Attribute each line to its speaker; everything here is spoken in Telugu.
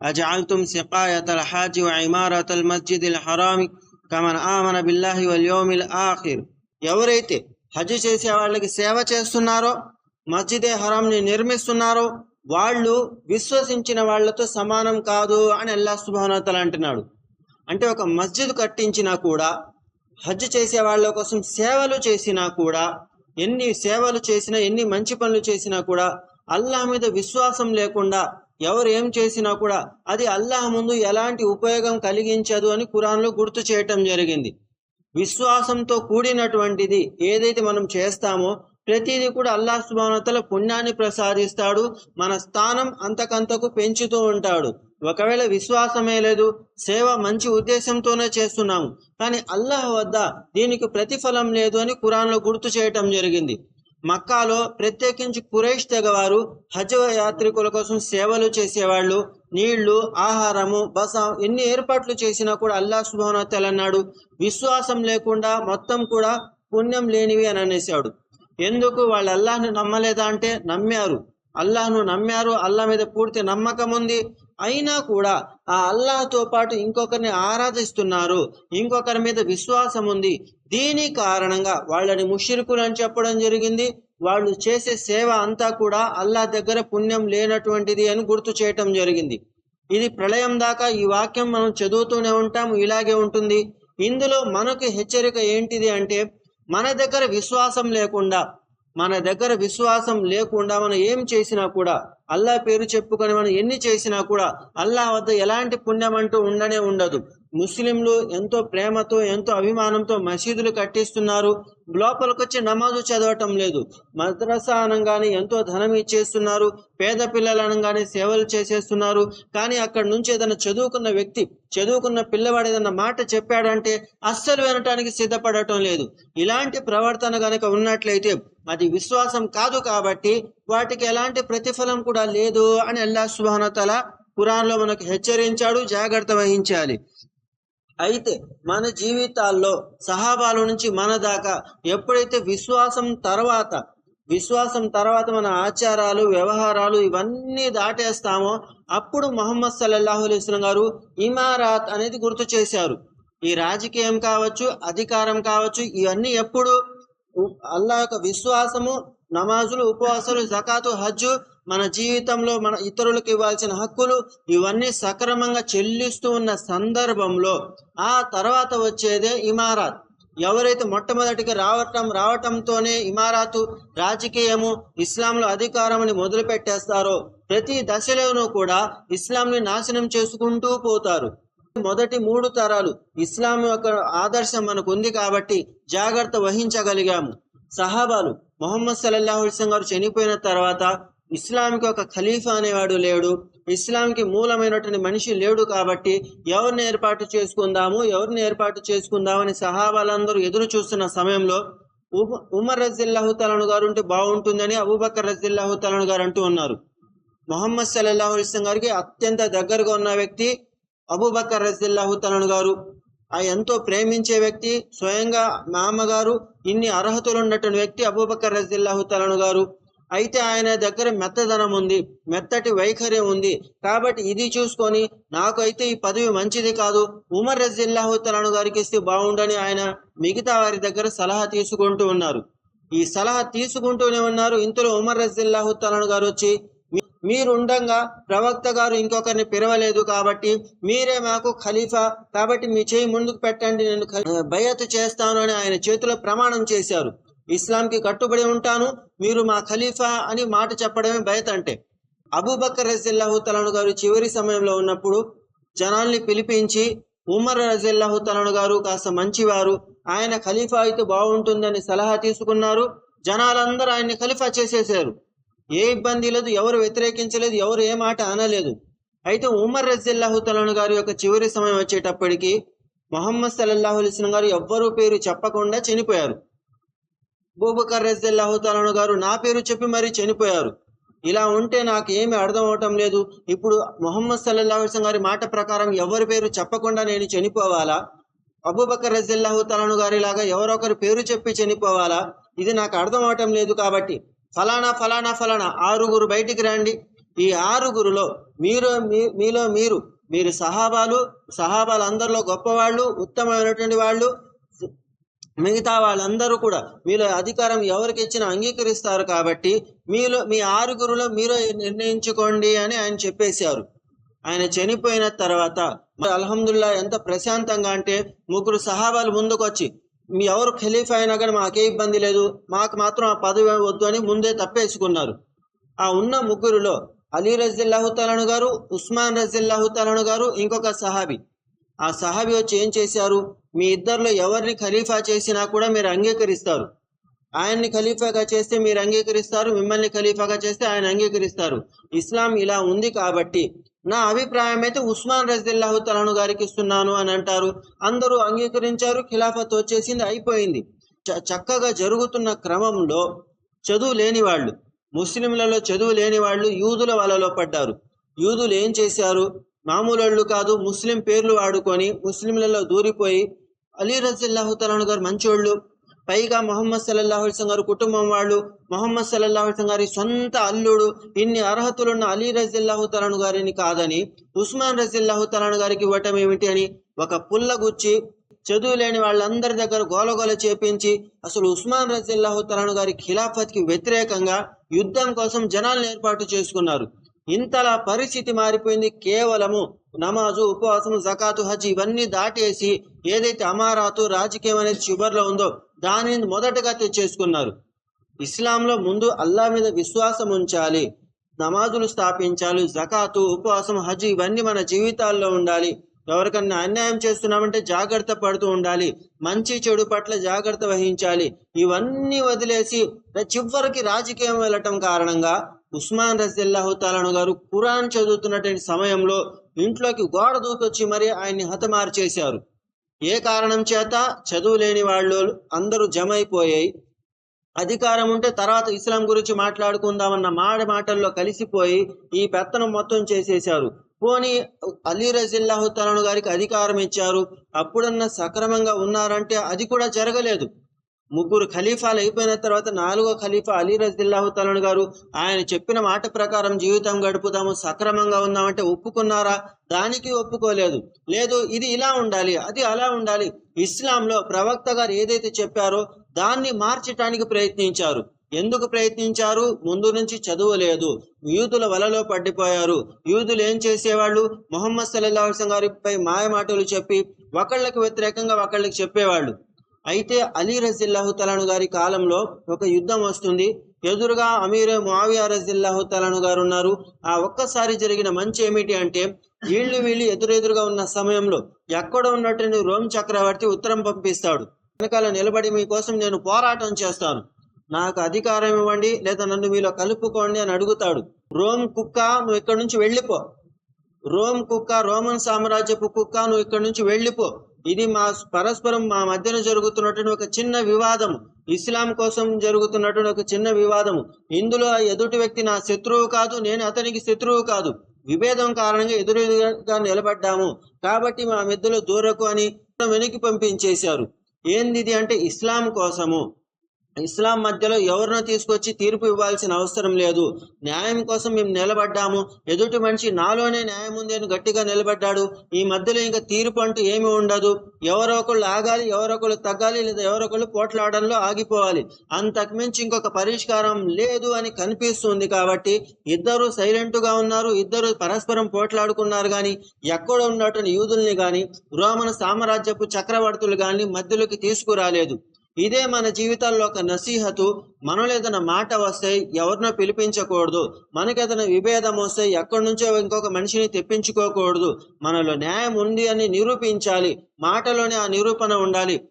Speaker 1: أجعلتم سقاية الحاج وعمارة المسجد الحرام كمن آمن بالله واليوم الآخر ఎవరైతే హజ్ చేసే వాళ్ళకి సేవ చేస్తున్నారో మస్జిదే హరాంని నిర్మిస్తున్నారో వాళ్ళు విశ్వసించిన వాళ్ళతో సమానం కాదు అని అల్లా సుబానతల అంటున్నాడు అంటే ఒక మస్జిద్ కట్టించినా కూడా హజ్ చేసే వాళ్ళ కోసం సేవలు చేసినా కూడా ఎన్ని సేవలు చేసినా ఎన్ని మంచి పనులు చేసినా కూడా అల్లాహ్ మీద విశ్వాసం లేకుండా ఎవరు ఏం చేసినా కూడా అది అల్లాహ్ ముందు ఎలాంటి ఉపయోగం కలిగించదు అని ఖురాన్లో గుర్తు చేయటం జరిగింది. విశ్వాసంతో కూడినటువంటిది ఏదైతే మనం చేస్తామో ప్రతిదీ కూడా అల్లాహ్ సుబానతల పుణ్యాన్ని ప్రసాదిస్తాడు మన స్థానం అంతకంతకు పెంచుతూ ఉంటాడు. ఒకవేళ విశ్వాసమే లేదు సేవ మంచి ఉద్దేశంతోనే చేస్తున్నాము. కానీ అల్లాహ్ వద్ద దీనికి ప్రతిఫలం లేదు అని ఖురాన్లో గుర్తు చేయటం జరిగింది. మక్కాలో ప్రత్యేకించి కురైష్ తెగవారు హజ్ యాత్రికుల కోసం సేవలు చేసేవాళ్ళు. నీళ్ళు ఆహారము బస ఎన్ని ఏర్పాట్లు చేసినా కూడా అల్లా సుభానతల్ అన్నాడు. విశ్వాసం లేకుండా మొత్తం కూడా పుణ్యం లేనివి అని అనేసాడు ఎందుకు వాళ్ళు అల్లాహ్ని నమ్మలేదా అంటే నమ్మారు. అల్లాహ్ను నమ్మారు అల్లా మీద పూర్తి నమ్మకం ఉంది. అయినా కూడా ఆ అల్లాహ్తో పాటు ఇంకొకరిని ఆరాధిస్తున్నారు. ఇంకొకరి మీద విశ్వాసం ఉంది. దీని కారణంగా వాళ్ళని ముషిరుకులు అని చెప్పడం జరిగింది. వాళ్ళు చేసే సేవ అంతా కూడా అల్లా దగ్గర పుణ్యం లేనటువంటిది అని గుర్తు చేయటం జరిగింది. ఇది ప్రళయం దాకా ఈ వాక్యం మనం చదువుతూనే ఉంటాము. ఇలాగే ఉంటుంది. ఇందులో మనకు హెచ్చరిక ఏంటిది అంటే మన దగ్గర విశ్వాసం లేకుండా మన దగ్గర విశ్వాసం లేకుండా మనం ఏం చేసినా కూడా అల్లా పేరు చెప్పుకొని మనం ఎన్ని చేసినా కూడా అల్లా వద్ద ఎలాంటి పుణ్యం అంటూ ఉండనే ఉండదు. ముస్లింలు ఎంతో ప్రేమతో ఎంతో అభిమానంతో మసీదులు కట్టిస్తున్నారు. లోపలికి వచ్చి నమాజు చదవటం లేదు. మద్రసా అనగానే ఎంతో ధనం ఇచ్చేస్తున్నారు. పేద పిల్లలు అనగానే సేవలు చేసేస్తున్నారు. కానీ అక్కడ నుంచి ఏదైనా చదువుకున్న వ్యక్తి చదువుకున్న పిల్లవాడు ఏదైనా మాట చెప్పాడంటే అస్సలు వినటానికి సిద్ధపడటం లేదు. ఇలాంటి ప్రవర్తన కనుక ఉన్నట్లయితే అది విశ్వాసం కాదు కాబట్టి వాటికి ఎలాంటి ప్రతిఫలం కూడా లేదు అని అల్లా సుబానతల ఖురాన్లో మనకు హెచ్చరించాడు జాగ్రత్త వహించాలి. అయితే మన జీవితాల్లో సహాబాల నుంచి మన దాకా ఎప్పుడైతే విశ్వాసం తర్వాత విశ్వాసం తర్వాత మన ఆచారాలు వ్యవహారాలు ఇవన్నీ దాటేస్తామో అప్పుడు మొహమ్మద్ సల్లల్లాహు అలైస్లం గారు ఇమారాత్ అనేది గుర్తు చేశారు. ఈ రాజకీయం కావచ్చు అధికారం కావచ్చు ఇవన్నీ ఎప్పుడు అల్లా యొక్క విశ్వాసము నమాజులు ఉపవాసాలు జకాతు హజ్జు మన జీవితంలో మన ఇతరులకు ఇవ్వాల్సిన హక్కులు ఇవన్నీ సక్రమంగా చెల్లిస్తూ ఉన్న సందర్భంలో ఆ తర్వాత వచ్చేదే ఇమారాత్. ఎవరైతే మొట్టమొదటిగా రావటం రావటంతోనే ఇమారాతు రాజకీయము ఇస్లాంలో అధికారం మొదలుపెట్టేస్తారో మొదలు పెట్టేస్తారో ప్రతి దశలోనూ కూడా ఇస్లాంని నాశనం చేసుకుంటూ పోతారు. మొదటి మూడు తరాలు ఇస్లాం యొక్క ఆదర్శం మనకు ఉంది కాబట్టి జాగ్రత్త వహించగలిగాము. సహాబాలు మొహమ్మద్ సల్లల్లాహు గారు చనిపోయిన తర్వాత ఇస్లాంకి ఒక ఖలీఫా అనేవాడు లేడు. ఇస్లాంకి మూలమైనటువంటి మనిషి లేడు కాబట్టి ఎవరిని ఏర్పాటు చేసుకుందాము ఎవరిని ఏర్పాటు చేసుకుందామని సహాబాలందరూ ఎదురు చూస్తున్న సమయంలో ఉమ- ఉమర్ రజిల్లాహు తలను గారు ఉంటే బాగుంటుందని అబూబకర్ రజిల్లాహు తలను గారు అంటూ ఉన్నారు. మొహమ్మద్ సల్లల్లాహు అలైహి గారికి అత్యంత దగ్గరగా ఉన్న వ్యక్తి అబూబకర్ రసిల్లాహు తలను గారు. ఆ ఎంతో ప్రేమించే వ్యక్తి స్వయంగా మా అమ్మగారు ఇన్ని అర్హతలు ఉన్నటువంటి వ్యక్తి అబూబకర్ రజిల్లాహు తలను గారు. అయితే ఆయన దగ్గర మెత్తదనం ఉంది మెత్తటి వైఖరి ఉంది. కాబట్టి ఇది చూసుకొని నాకైతే ఈ పదవి మంచిది కాదు. ఉమర్ రజిల్లాహు తలను గారికి ఇస్తే బాగుండని ఆయన మిగతా వారి దగ్గర సలహా తీసుకుంటూ ఉన్నారు. ఈ సలహా తీసుకుంటూనే ఉన్నారు. ఇంతలో ఉమర్ రజిల్లాహు తలను గారు వచ్చి మీరుండగా మీరు ఉండంగా ప్రవక్త గారు ఇంకొకరిని పిలవలేదు కాబట్టి మీరే మాకు ఖలీఫా. కాబట్టి మీ చేయి ముందుకు పెట్టండి నేను ఖ- బయతు చేస్తాను అని ఆయన చేతిలో ప్రమాణం చేశారు. ఇస్లాంకి కట్టుబడి ఉంటాను మీరు మా ఖలీఫా అని మాట చెప్పడమే బయత అంటే. అబూబక్కర్ రజిల్లాహుతలను గారు చివరి సమయంలో ఉన్నప్పుడు జనాల్ని పిలిపించి ఉమర్ రజిల్లాహుతలను గారు కాస్త మంచివారు ఆయన ఖలీఫా అయితే బాగుంటుందని సలహా తీసుకున్నారు. జనాలందరూ ఆయన్ని ఖలీఫా చేసేసారు ఏ ఇబ్బంది లేదు ఎవరు వ్యతిరేకించలేదు ఎవరు ఏ మాట అనలేదు. అయితే ఉమర్ రజిల్లాహుతలను గారి యొక్క చివరి సమయం వచ్చేటప్పటికి మొహమ్మద్ సల్లల్లాహు అలిస్లం గారు ఎవ్వరూ పేరు చెప్పకుండా చనిపోయారు. బూబకర్ రజిల్లాహుతలను గారు నా పేరు చెప్పి మరీ చనిపోయారు. ఇలా ఉంటే నాకు ఏమి అర్థం అవటం లేదు. ఇప్పుడు మొహమ్మద్ సల్లల్లాహు గారి మాట ప్రకారం ఎవరి పేరు చెప్పకుండా నేను చనిపోవాలా? అబూబకర్ రజిల్లాహు తలను గారి లాగా ఎవరొకరు పేరు చెప్పి చనిపోవాలా? ఇది నాకు అర్థం అవటం లేదు కాబట్టి ఫలానా ఫలానా ఫలానా. ఆరుగురు బయటికి రండి. ఈ ఆరుగురులో మీరు మీ- మీలో మీరు. మీరు సహాబాలు సహాబాలు అందరిలో గొప్పవాళ్ళు ఉత్తమమైనటువంటి వాళ్ళు. మిగతా వాళ్ళందరూ కూడా మీలో అధికారం ఎవరికి ఇచ్చినా అంగీకరిస్తారు కాబట్టి మీలో మీ ఆరుగురులో మీరే నిర్ణయించుకోండి అని ఆయన చెప్పేశారు. ఆయన చనిపోయిన తర్వాత మరి అల్హమ్దుల్లా ఎంత ప్రశాంతంగా అంటే ముగ్గురు సహాబాలు ముందుకొచ్చి మీ ఎవరు ఖలీఫా అయినా కానీ మాకే ఇబ్బంది లేదు. మాకు మాత్రం ఆ పదవి వద్దు అని ముందే తప్పేసుకున్నారు. ఆ ఉన్న ముగ్గురులో అలీ రజిల్లాహుతాలను గారు ఉస్మాన్ రజిల్లాహుతాలను గారు ఇంకొక సహాబి. ఆ సహాబి వచ్చి ఏం చేశారు? మీ ఇద్దరిలో ఎవరిని ఖలీఫా చేసినా కూడా మీరు అంగీకరిస్తారు. ఆయన్ని ఖలీఫాగా చేస్తే మీరు అంగీకరిస్తారు మిమ్మల్ని ఖలీఫాగా చేస్తే ఆయన అంగీకరిస్తారు. ఇస్లాం ఇలా ఉంది కాబట్టి నా అభిప్రాయం అయితే ఉస్మాన్ రజిల్లాహు తలను గారికి ఇస్తున్నాను అని అంటారు. అందరూ అంగీకరించారు. ఖిలాఫత్ వచ్చేసింది అయిపోయింది. చ- చక్కగా జరుగుతున్న క్రమంలో చదువు లేని వాళ్ళు ముస్లింలలో చదువు లేని వాళ్ళు యూదుల వాళ్ళలో పడ్డారు. యూదులు ఏం చేశారు? మామూలు వాళ్ళు కాదు ముస్లిం పేర్లు వాడుకొని ముస్లింలలో దూరిపోయి అలీ రజిల్లాహు తలను గారు మంచోళ్ళు. పైగా మొహమ్మద్ సల్లల్లాహు గారు కుటుంబం వాళ్ళు మొహమ్మద్ సల్లల్లా అలైహి గారి సొంత అల్లుడు ఇన్ని అర్హతలున్న అలీ రజిల్లాహు తలను గారిని కాదని ఉస్మాన్ రజిల్లాహు తలను గారికి ఇవ్వటం ఏమిటి అని ఒక పుల్లగుచ్చి చదువు లేని వాళ్ళందరి దగ్గర గోలగోల చేపించి అసలు ఉస్మాన్ రజిల్లాహు తలను గారి ఖిలాఫత్కి వ్యతిరేకంగా యుద్ధం కోసం జనాలను ఏర్పాటు చేసుకున్నారు. ఇంతలా పరిస్థితి మారిపోయింది కేవలము నమాజు ఉపవాసం జకాతు హజ్ ఇవన్నీ దాటేసి ఏదైతే అమారాతు రాజకీయం అనేది చివరిలో ఉందో దానిని మొదటగా తెచ్చేసుకున్నారు. ఇస్లాంలో ముందు అల్లా మీద విశ్వాసం ఉంచాలి. నమాజులు స్థాపించాలి. జకాతు ఉపవాసం హజ్ ఇవన్నీ మన జీవితాల్లో ఉండాలి. ఎవరికన్నా అన్యాయం చేస్తున్నామంటే జాగ్రత్త పడుతూ ఉండాలి. మంచి చెడు పట్ల జాగ్రత్త వహించాలి. ఇవన్నీ వదిలేసి చివరికి రాజకీయం వెళ్ళటం కారణంగా ఉస్మాన్ రజిల్లాహు తాలను గారు ఖురాన్ చదువుతున్నటువంటి సమయంలో ఇంట్లోకి గోడ దూకొచ్చి మరీ ఆయన్ని హతమారు చేశారు. ఏ కారణం చేత? చదువు లేని వాళ్ళు అందరూ జమ అయిపోయాయి అధికారం ఉంటే తర్వాత ఇస్లాం గురించి మాట్లాడుకుందామన్న మాడి మాటల్లో కలిసిపోయి ఈ పెత్తనం మొత్తం చేసేశారు. పోనీ అలీ రజిల్లాహు తలను గారికి అధికారం ఇచ్చారు. అప్పుడన్నా సక్రమంగా ఉన్నారంటే అది కూడా జరగలేదు. ముగ్గురు ఖలీఫాలు అయిపోయిన తర్వాత నాలుగో ఖలీఫా అలీ రజిల్లాహు తలను గారు ఆయన చెప్పిన మాట ప్రకారం జీవితం గడుపుదాము సక్రమంగా ఉందామంటే ఒప్పుకున్నారా? దానికి ఒప్పుకోలేదు. లేదు ఇది ఇలా ఉండాలి అది అలా ఉండాలి. ఇస్లాంలో ప్రవక్త గారు ఏదైతే చెప్పారో దాన్ని మార్చటానికి ప్రయత్నించారు. ఎందుకు ప్రయత్నించారు? ముందు నుంచి చదువు లేదు. యూదుల వలలో పడిపోయారు. యూదులు ఏం చేసేవాళ్ళు? మొహమ్మద్ సల్లాహం గారిపై మాయమాటలు చెప్పి ఒకళ్ళకి వ్యతిరేకంగా ఒకళ్ళకి చెప్పేవాళ్ళు. అయితే అలీ రజిల్లాహు తలాను గారి కాలంలో ఒక యుద్ధం వస్తుంది. ఎదురుగా అమీర్ ముావియా రజిల్లాహు తలాను గారు ఉన్నారు. ఆ ఒక్కసారి జరిగిన మంచి ఏమిటి అంటే వీళ్ళు వీళ్ళు ఎదురెదురుగా ఉన్న సమయంలో ఎక్కడ ఉన్నటువంటి రోమ్ చక్రవర్తి ఉత్తరం పంపిస్తాడు. వెనకాల నిలబడి మీకోసం నేను పోరాటం చేస్తాను. నాకు అధికారం ఇవ్వండి లేదా నన్ను మీలో కలుపుకోండి అని అడుగుతాడు. రోమ్ కుక్క నువ్వు ఇక్కడి నుంచి వెళ్ళిపో. రోమ్ కుక్క రోమన్ సామ్రాజ్యపు కుక్క నువ్వు ఇక్కడి నుంచి వెళ్ళిపో. ఇది మా పరస్పరం మా మధ్యన జరుగుతున్నటువంటి ఒక చిన్న వివాదము. ఇస్లాం కోసం జరుగుతున్నటువంటి ఒక చిన్న వివాదము. ఇందులో ఆ ఎదుటి వ్యక్తి నా శత్రువు కాదు నేను అతనికి శత్రువు కాదు. విభేదం కారణంగా ఎదురుగా నిలబడ్డాము. కాబట్టి మా మెద్దలో దూరకు అని వెనక్కి పంపించేశారు. ఏంది అంటే ఇస్లాం కోసము. ఇస్లాం మధ్యలో ఎవరినో తీసుకొచ్చి తీర్పు ఇవ్వాల్సిన అవసరం లేదు. న్యాయం కోసం మేము నిలబడ్డాము. ఎదుటి మనిషి నాలోనే న్యాయం ఉంది అని గట్టిగా నిలబడ్డాడు. ఈ మధ్యలో ఇంకా తీర్పు అంటూ ఏమీ ఉండదు. ఎవరో ఒకళ్ళు ఆగాలి ఎవరో ఒకళ్ళు తగ్గాలి లేదా ఎవరో ఒకళ్ళు పోట్లాడడంలో ఆగిపోవాలి. అంతకు మించి ఇంకొక పరిష్కారం లేదు అని కనిపిస్తుంది కాబట్టి ఇద్దరు సైలెంట్గా ఉన్నారు. ఇద్దరు పరస్పరం పోట్లాడుకున్నారు కానీ ఎక్కడ ఉన్నటువంటి యూదుల్ని కానీ రోమన్ సామ్రాజ్యపు చక్రవర్తులు కానీ మధ్యలోకి తీసుకురాలేదు. ఇదే మన జీవితాల్లో ఒక నసీహతు. మనలో ఏదైనా మాట వస్తే ఎవరినో పిలిపించకూడదు. మనకి ఏదైనా విభేదం వస్తే ఎక్కడి నుంచో ఇంకొక మనిషిని తెప్పించుకోకూడదు. మనలో న్యాయం ఉంది అని నిరూపించాలి. మాటలోనే ఆ నిరూపణ ఉండాలి.